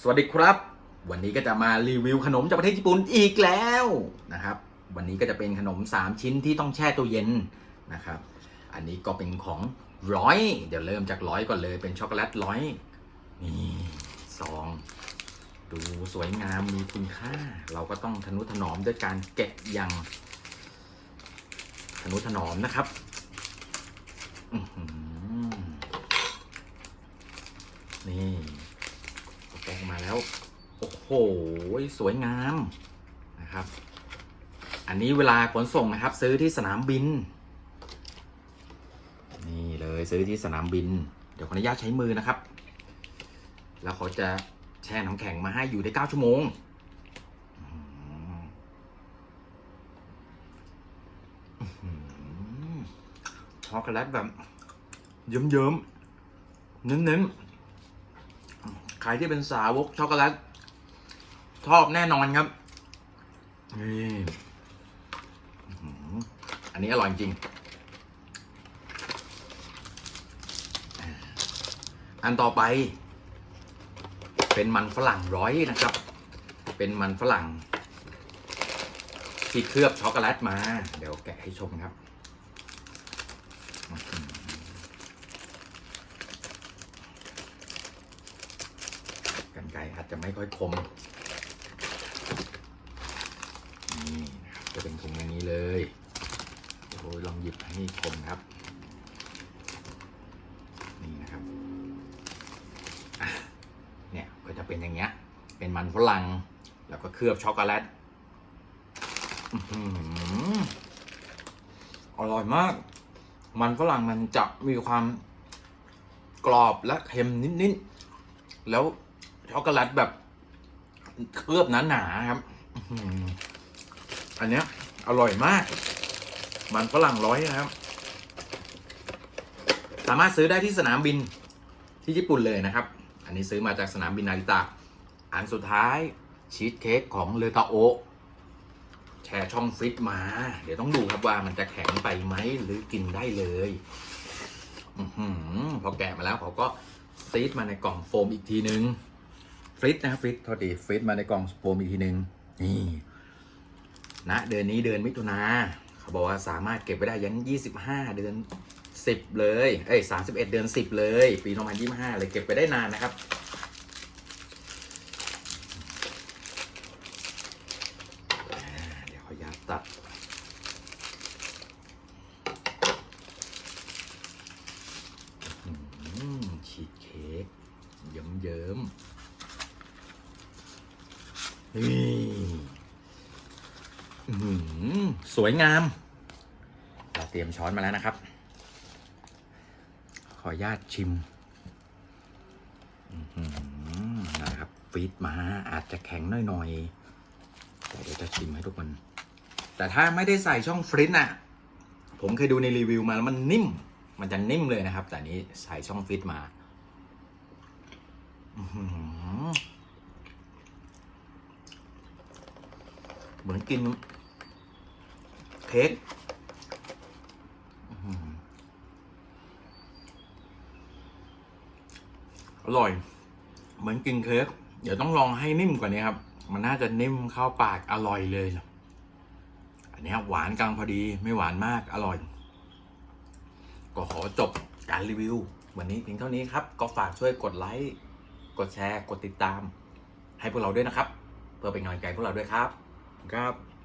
สวัสดีครับ วันนี้ก็จะมารีวิวขนมจากประเทศญี่ปุ่นอีกแล้วนะครับ วันนี้ก็จะเป็นขนม 3 ชิ้นที่ต้องแช่ตู้เย็นนะครับ อันนี้ก็เป็นของร้อย เดี๋ยวเริ่มจากร้อยก่อนเลยเป็นช็อกโกแลตร้อยนี่ซองดูสวยงามมีคุณค่า เราก็ต้องทนุถนอมด้วยการแกะอย่างทนุถนอมนะครับนี่ แกมาแล้ว โอ้โห สวยงามนะครับ อันนี้เวลาขนส่งนะครับ ซื้อที่สนามบิน นี่เลยซื้อที่สนามบิน เดี๋ยวขออนุญาตใช้มือนะครับ แล้วเขาจะแช่น้ำแข็งมาให้อยู่ได้9ชั่วโมงอื้อหือช็อกโกแลตแบบเยิ้มๆเน้นๆ รที่เป็นสาวกช็อกโกแลตชอบแน่นอนครับนี่อันนี้อร่อยจริง อันต่อไป เป็นมันฝรั่งร้อยนะครับ เป็นมันฝรั่งที่เคลือบช็อกโกแลตมา เดี๋ยวแกะให้ชมครับอื้อหือกันไกรอา จจะไม่ค่อยคมนี่นะครับจะเป็นถุงอย่างนี้เลยโอ้ยลองหยิบให้คมครับ นี่นะครับเนี่ยก็จะเป็นอย่างเงี้ย เป็นมันฝรั่งแล้วก็เคลือบช็อกโกแลตอื้อหืออร่อยมาก มันฝรั่งมันจะมีความกรอบและเค็มนิดๆแล้ว ช็อกโกแลตแบบเคลือบหนาๆครับอันเนี้ย อร่อยมาก มันฝรั่งร้อยนะครับ สามารถซื้อได้ที่สนามบินที่ญี่ปุ่นเลยนะครับ อันนี้ซื้อมาจากสนามบินนาริตะ อันสุดท้ายชีสเค้กของเลตาโอแช่ช่องฟิตมา เดี๋ยวต้องดูครับว่ามันจะแข็งไปไหมหรือกินได้เลยอพอแกะมาแล้วเขาก็ซีดมาในกล่องโฟมอีกทีนึง ฟริตนะครับฟริตโทษดีฟริตมาในกล่องโฟมอีกทีหนึ่งนี่ณเดือนนี้เดือนมิถุนาเขาบอกว่าสามารถเก็บไว้ได้ยัน25เดือน10เลย เอ้ย31เดือน10เลย ปี2025เลยเก็บไปได้นานนะครับ เดี๋ยวขออนุญาตตัดชีสเค้กเยิ้มๆ สวยงาม เราเตรียมช้อนมาแล้วนะครับ ขออนุญาตชิมนะครับฟีดมาอาจจะแข็งหน่อยๆแต่เดี๋ยวจะชิมให้ทุกคน แต่ถ้าไม่ได้ใส่ช่องฟริตน่ะ ผมเคยดูในรีวิวมาแล้วมันนิ่ม มันจะนิ่มเลยนะครับ แต่นนี้ใส่ช่องฟิตมาอื้อหือ เหมือนกิน เค้กอร่อย เหมือนกินเค้กเดี๋ยวต้องลองให้นิ่มกว่านี้ครับ มันน่าจะนิ่มเข้าปากอร่อยเลย อันนี้หวานกลางพอดีไม่หวานมากอร่อย ก็ขอจบการรีวิว วันนี้เพียงเท่านี้ครับ ก็ฝากช่วยกดไลค์ กดแชร์ กดติดตาม ให้พวกเราด้วยนะครับ เพื่อเป็นกำลังใจพวกเราด้วยครับ ครับ